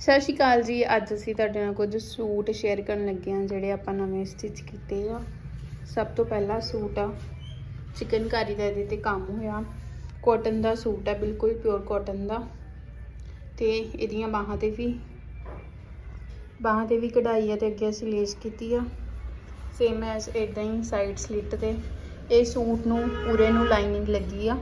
ਸਤਿ ਸ਼੍ਰੀ ਅਕਾਲ ਜੀ, ਅੱਜ ਅਸੀਂ ਤੁਹਾਡੇ ਨਾਲ ਕੁਝ ਸੂਟ ਸ਼ੇਅਰ ਕਰਨ ਲੱਗੇ ਹਾਂ, ਜਿਹੜੇ ਆਪਾਂ ਨਵੇਂ ਸਟਿਚ ਕੀਤੇ ਆ। ਸਭ ਤੋਂ ਪਹਿਲਾ ਸੂਟ ਆ, ਚਿਕਨਕਾਰੀ ਦਾ ਇਹਦੇ ਤੇ ਕੰਮ ਹੋਇਆ। ਕਾਟਨ ਦਾ ਸੂਟ ਆ, ਬਿਲਕੁਲ ਪਿਓਰ ਕਾਟਨ ਦਾ। ਤੇ ਇਹਦੀਆਂ ਬਾਹਾਂ ਤੇ ਵੀ, ਬਾਹਾਂ ਤੇ ਵੀ ਕਢਾਈ ਆ ਤੇ ਅੱਗੇ ਅਸੀਂ ਲੇਸ ਕੀਤੀ ਆ। ਸੇਮ ਐਸ ਇਦਾਂ ਹੀ ਸਾਈਡ ਸਲਿੱਟ ਤੇ। ਇਹ ਸੂਟ ਨੂੰ, ਪੂਰੇ ਨੂੰ ਲਾਈਨਿੰਗ ਲੱਗੀ ਆ।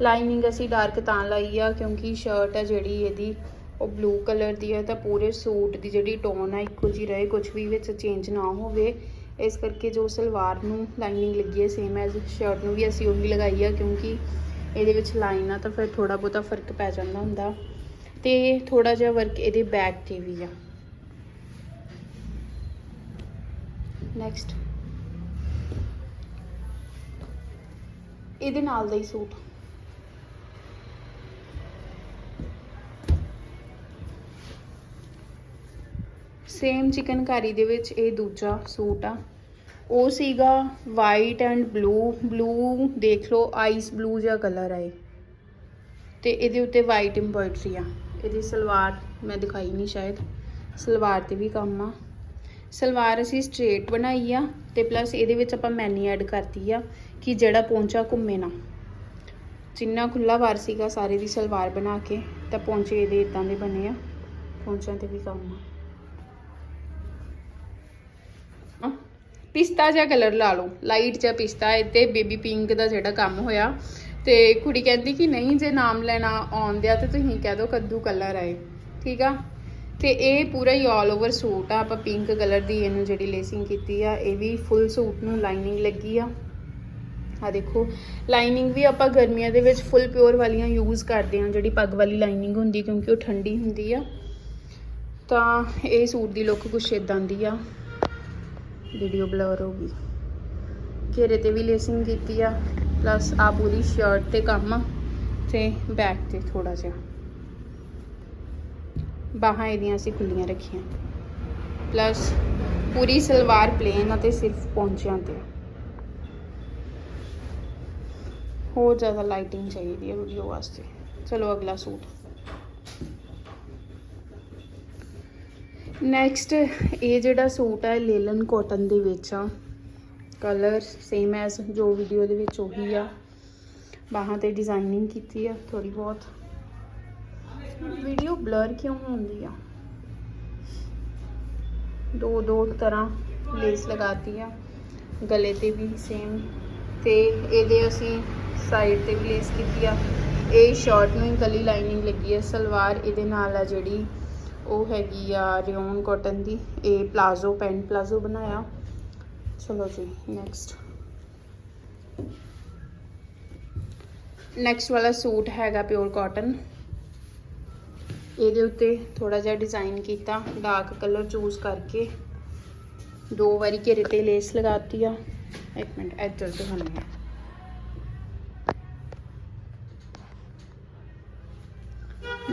ਲਾਈਨਿੰਗ ਅਸੀਂ ਡਾਰਕ ਤਾਂ ਲਾਈ ਆ, ਕਿਉਂਕਿ ਸ਼ਰਟ ਆ ਜਿਹੜੀ, ਇਹਦੀ ਉਹ ਬਲੂ ਕਲਰ ਦੀ ਹੈ ਤਾਂ ਪੂਰੇ ਸੂਟ ਦੀ ਜਿਹੜੀ ਟੋਨ ਆ ਇੱਕੋ ਜਿਹੀ ਰਹੇ ਕੁਝ ਵੀ ਵਿੱਚ ਚੇਂਜ ਨਾ ਹੋਵੇ। ਇਸ ਕਰਕੇ ਜੋ ਸਲਵਾਰ ਨੂੰ ਲਾਈਨਿੰਗ ਲੱਗੀ ਹੈ ਸੇਮ ਐਜ਼ ਸ਼ਰਟ ਨੂੰ ਵੀ ਅਸੀਂ ਉਹੀ ਲਗਾਈ ਆ, ਕਿਉਂਕਿ ਇਹਦੇ ਵਿੱਚ ਲਾਈਨ ਆ ਤਾਂ ਫਿਰ ਥੋੜਾ ਬਹੁਤਾ ਫ਼ਰਕ ਪੈ ਜਾਂਦਾ ਹੁੰਦਾ। ਤੇ ਥੋੜਾ ਜਿਹਾ ਵਰਕ ਇਹਦੇ ਬੈਕ ਤੇ ਵੀ ਆ। ਨੈਕਸਟ ਇਹਦੇ ਨਾਲ ਦਾ ਹੀ ਸੂਟ। ਸੇਮ ਚਿਕਨਕਾਰੀ ਦੇ ਵਿੱਚ ਇਹ ਦੂਜਾ ਸੂਟ ਆ। ਉਹ ਸੀਗਾ ਵਾਈਟ ਐਂਡ ਬਲੂ ਬਲੂ ਦੇਖ ਲਓ ਆਈਸ ਬਲੂ ਜਿਹਾ ਕਲਰ ਆ ਇਹ। ਤੇ ਇਹਦੇ ਉੱਤੇ ਵਾਈਟ ਐਮਬ੍ਰੋਇਡਰੀ ਆ। ਇਹਦੀ ਸਲਵਾਰ ਮੈਂ ਦਿਖਾਈ ਨਹੀਂ ਸ਼ਾਇਦ। ਸਲਵਾਰ ਤੇ ਵੀ ਕੰਮ ਆ। ਸਲਵਾਰ ਅਸੀਂ ਸਟ੍ਰੇਟ ਬਣਾਈ ਆ ਤੇ ਪਲੱਸ ਇਹਦੇ ਵਿੱਚ ਆਪਾਂ ਮੈਨੀ ਐਡ ਕਰਤੀ ਆ ਕਿ ਜਿਹੜਾ ਪੌਂਚਾ ਘੁੰਮੇ ਨਾ। ਜਿੰਨਾ ਖੁੱਲਾ ਵਾਰ ਸੀਗਾ ਸਾਰੇ ਦੀ ਸਲਵਾਰ ਬਣਾ ਕੇ ਤਾਂ ਪੌਂਚੇ ਇਹਦੇ ਇਦਾਂ ਦੇ ਬਣੇ ਆ। ਪੌਂਚਿਆਂ ਤੇ ਵੀ ਕੰਮ ਆ। ਪਿਸਤਾ ਜਿਹਾ ਕਲਰ ਲਾ ਲਓ ਲਾਈਟ ਜਿਹਾ ਪਿਸਤਾ ਹੈ ਇੱਥੇ ਬੇਬੀ ਪਿੰਕ ਦਾ ਜਿਹੜਾ ਕੰਮ ਹੋਇਆ। ਤੇ ਕੁੜੀ ਕਹਿੰਦੀ ਕਿ ਨਹੀਂ, ਜੇ ਨਾਮ ਲੈਣਾ ਆਉਂਦਿਆ ਤੇ ਤੁਸੀਂ ਕਹਿ ਦਿਓ ਕੱਦੂ ਕਲਰ ਆਏ ਠੀਕ ਆ? ਤੇ ਇਹ ਪੂਰਾ ਹੀ ਆਲ ਓਵਰ ਸੂਟ ਆ, ਆਪਾਂ ਪਿੰਕ ਕਲਰ ਦੀ ਇਹਨੂੰ ਜਿਹੜੀ ਲੇਸਿੰਗ ਕੀਤੀ ਆ, ਇਹ ਵੀ ਫੁੱਲ ਸੂਟ ਨੂੰ ਲਾਈਨਿੰਗ ਲੱਗੀ ਆ। ਆ ਦੇਖੋ ਲਾਈਨਿੰਗ ਵੀ ਆਪਾਂ ਗਰਮੀਆਂ ਦੇ ਵਿੱਚ ਫੁੱਲ ਪਿਓਰ ਵਾਲੀਆਂ ਯੂਜ਼ ਕਰਦੇ ਆ ਜਿਹੜੀ ਪੱਗ ਵਾਲੀ ਲਾਈਨਿੰਗ ਹੁੰਦੀ ਕਿਉਂਕਿ ਉਹ ਠੰਡੀ ਹੁੰਦੀ ਆ। ਤਾਂ ਇਹ ਸੂਟ ਦੀ ਲੁੱਕ ਕੁਛ ਇਦਾਂ ਦੀ ਆ। ਵੀਡੀਓ ਬਲਰ ਹੋ ਗਈ। ਘੇਰੇ ਤੇ ਵੀ ਲੇਸਿੰਗ ਕੀਤੀ ਆ ਪਲੱਸ ਆ ਪੂਰੀ ਸ਼ਰਟ ਤੇ ਕੰਮ ਆ, ਤੇ ਬੈਕ ਤੇ ਥੋੜਾ ਜਿਹਾ। ਬਾਹਾਂ ਇਹਦੀਆਂ ਅਸੀਂ ਖੁੱਲੀਆਂ ਰੱਖੀਆਂ। ਪਲੱਸ ਪੂਰੀ ਸਲਵਾਰ ਪਲੇਨ ਅਤੇ ਸਿਰਫ ਪੌਂਚਿਆਂ ਤੇ। ਹੋਰ ਜ਼ਿਆਦਾ ਲਾਈਟਿੰਗ ਚਾਹੀਦੀ ਹੈ ਵੀਡੀਓ ਵਾਸਤੇ। ਚਲੋ ਅਗਲਾ ਸੂਟ। ਨੈਕਸਟ ਇਹ ਜਿਹੜਾ ਸੂਟ ਹੈ ਲੇਲਨ ਕਾਟਨ ਦੇ ਵਿੱਚ ਆ। ਕਲਰ ਸੇਮ ਐਸ ਜੋ ਵੀਡੀਓ ਦੇ ਵਿੱਚ ਉਹੀ ਆ। ਬਾਹਾਂ ਤੇ ਡਿਜ਼ਾਈਨਿੰਗ ਕੀਤੀ ਆ ਥੋੜੀ ਬਹੁਤ। ਵੀਡੀਓ ਬਲਰ ਕਿਉਂ ਹੁੰਦੀ ਆ? ਦੋ ਦੋ ਤਰ੍ਹਾਂ ਲੇਸ ਲਗਾਤੀ ਆ। ਗਲੇ ਤੇ ਵੀ ਸੇਮ ਤੇ ਇਹਦੇ ਅਸੀਂ ਸਾਈਡ ਤੇ ਵੀ ਲੇਸ ਕੀਤੀ ਆ। ਇਹ ਸ਼ਾਰਟ ਨੂੰ ਹੀ ਗਲੀ ਲਾਈਨਿੰਗ ਲੱਗੀ ਆ, ਸਲਵਾਰ ਇਹਦੇ ਨਾਲ ਆ ਜਿਹੜੀ ਉਹ ਹੈਗੀ ਆ ਰਿਓਨ ਕਾਟਨ ਦੀ, ਇਹ ਪਲਾਜ਼ੋ, ਪੈਂਟ ਪਲਾਜ਼ੋ ਬਣਾਇਆ। ਚਲੋ ਜੀ ਨੈਕਸਟ ਨੈਕਸਟ ਵਾਲਾ ਸੂਟ ਹੈਗਾ ਪਿਓਰ ਕਾਟਨ ਇਹਦੇ ਉੱਤੇ ਥੋੜਾ ਜਿਹਾ ਡਿਜ਼ਾਈਨ ਕੀਤਾ ਡਾਰਕ ਕਲਰ ਚੂਜ਼ ਕਰਕੇ। ਦੋ ਵਾਰੀ ਘੇਰੇ ਤੇ ਲੇਸ ਲਗਾਤੀ ਆ। ਇੱਕ ਮਿੰਟ, ਇੱਧਰ ਤੋਂ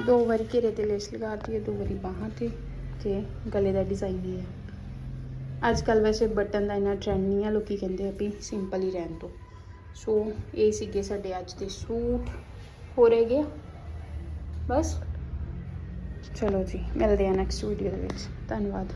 ਹਣੇ ਦੋ ਵਾਰੀ ਘੇਰੇ ਤੇ ਲੇਸ ਲਗਾਤੀ ਹੈ, ਦੋ ਵਾਰੀ ਬਾਹਾਂ ਤੇ ਤੇ ਗਲੇ ਦਾ ਡਿਜ਼ਾਈਨ ਹੀ ਹੈ। ਅੱਜ ਕੱਲ ਵੈਸੇ ਬਟਨ ਦਾ ਇੰਨਾ ਟ੍ਰੈਂਡ ਨਹੀਂ ਆ, ਲੋਕੀ ਕਹਿੰਦੇ ਆ ਵੀ ਸਿੰਪਲ ਹੀ ਰਹਿਣ ਦੋ ਸੋ ਇਹ ਸੀਗੇ ਸਾਡੇ ਅੱਜ ਦੇ ਸੂਟ। ਹੋ ਰਹੇ ਗਏ ਬਸ। ਚਲੋ ਜੀ, ਮਿਲਦੇ ਆ ਨੈਕਸਟ ਵੀਡੀਓ ਦੇ ਵਿੱਚ। ਧੰਨਵਾਦ।